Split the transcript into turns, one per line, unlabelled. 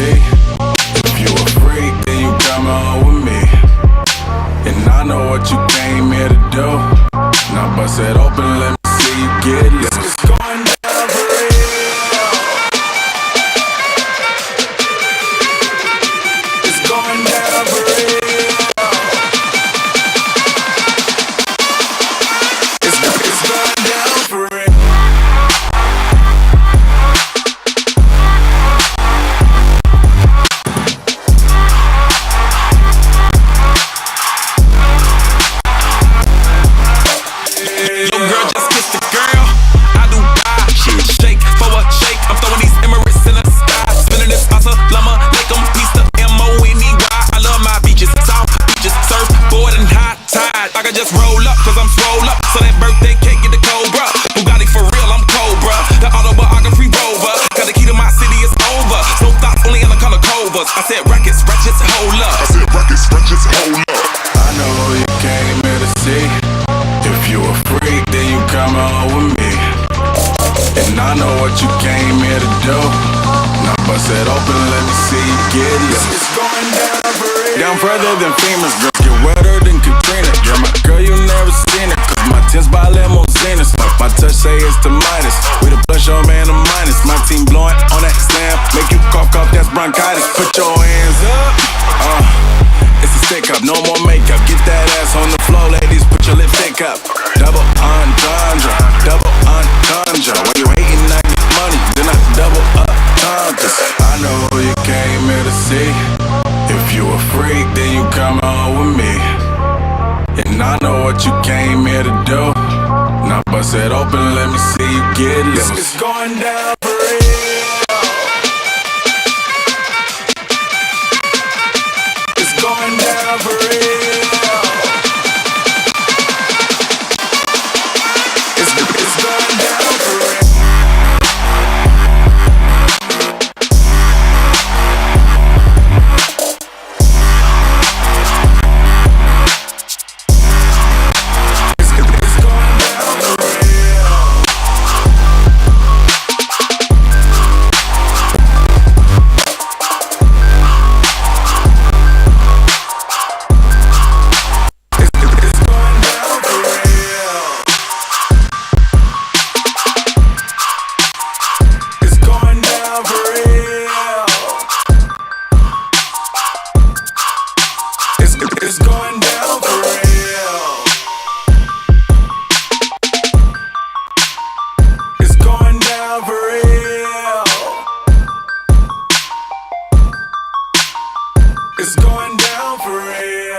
see. If you a freak, then you come on with me. And I know what you came here to do. Now bust it open, let me
roll up, cause I'm swole up. So that birthday cake get the Cobra. Bugatti for real, I'm Cobra. The autobiography rover. Got the key to my city, it's over. No thoughts, only in the color covers. I said rackets, ratchets, hold up.
I said records, records, hold up.
I know you came here to see. If you a freak, then you come on with me. And I know what you came here to do. Now bust it open, let me see you get loose. It's going down for real. Down further than famous, girl. Bronchitis. Put your hands up. Uh. It's a stick up, no more makeup. Get that ass on the floor, ladies. Put your lipstick up. Double entendre, double entendre. When you hating, I get money, then I double up conquers. I know you came here to see. If you a freak, then you come on with me. And I know what you came here to do. Now bust it open, let me see you get loose. It's going down It's going down for real.